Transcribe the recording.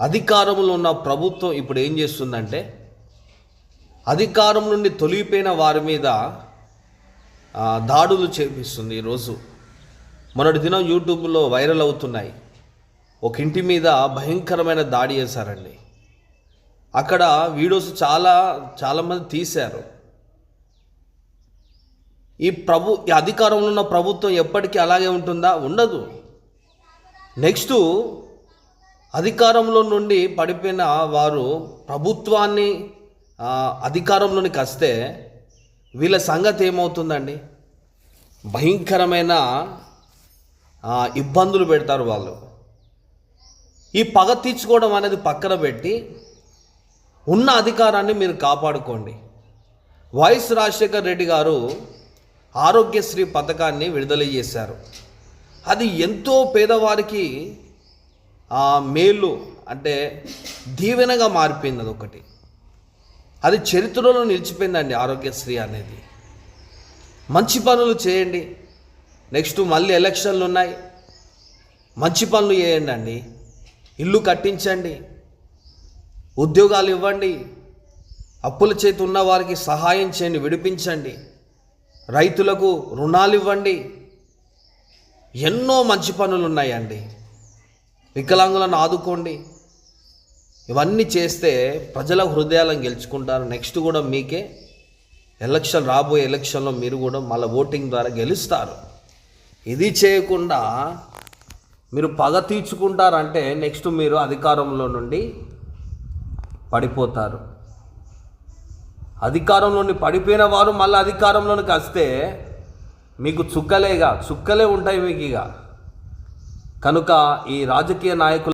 అధికారంలో ఉన్న ప్రభుత్వం ఇప్పుడు ఏం చేస్తుందంటే అధికారం నుండి తొలిగిపోయిన వారి మీద దాడులు చేపిస్తుంది ఈరోజు మొన్నటి దినం యూట్యూబ్లో వైరల్ అవుతున్నాయి. ఒక ఇంటి మీద భయంకరమైన దాడి చేశారండి. అక్కడ వీడియోస్ చాలా చాలామంది తీశారు. ఈ ప్రభు ఈ అధికారంలో ఉన్న ప్రభుత్వం ఎప్పటికీ అలాగే ఉంటుందా? ఉండదు. నెక్స్ట్ అధికారంలో నుండి పడిపోయిన వారు ప్రభుత్వాన్ని అధికారంలోనికి వస్తే వీళ్ళ సంగతి ఏమవుతుందండి? భయంకరమైన ఇబ్బందులు పెడతారు వాళ్ళు. ఈ పగ తీర్చుకోవడం అనేది పక్కన పెట్టి ఉన్న అధికారాన్ని మీరు కాపాడుకోండి. వైఎస్ రాజశేఖర్ రెడ్డి గారు ఆరోగ్యశ్రీ పథకాన్ని విడుదల చేశారు. అది ఎంతో పేదవారికి మేలు అంటే దీవెనగా మారిపోయింది అది ఒకటి అది చరిత్రలో నిలిచిపోయిందండి ఆరోగ్యశ్రీ అనేది. మంచి పనులు చేయండి. నెక్స్ట్ మళ్ళీ ఎలక్షన్లు ఉన్నాయి. మంచి పనులు చేయండి అండి. ఇల్లు కట్టించండి. ఉద్యోగాలు ఇవ్వండి. అప్పుల చేతి ఉన్న వారికి సహాయం చేయండి విడిపించండి. రైతులకు రుణాలు ఇవ్వండి. ఎన్నో మంచి పనులు ఉన్నాయండి. వికలాంగులను ఆదుకోండి. ఇవన్నీ చేస్తే ప్రజల హృదయాలను గెలుచుకుంటారు. నెక్స్ట్ కూడా మీకే ఎలక్షన్ రాబోయే ఎలక్షన్లో మీరు కూడా మళ్ళీ ఓటింగ్ ద్వారా గెలుస్తారు. ఇది చేయకుండా మీరు పగ తీర్చుకుంటారంటే నెక్స్ట్ మీరు అధికారంలో నుండి పడిపోతారు. అధికారంలోని పడిపోయిన వారు మళ్ళీ అధికారంలోనికి వస్తే మీకు చుక్కలేగా చుక్కలే ఉంటాయి మీకు ఇక. కనుక ఈ రాజకీయ నాయకులు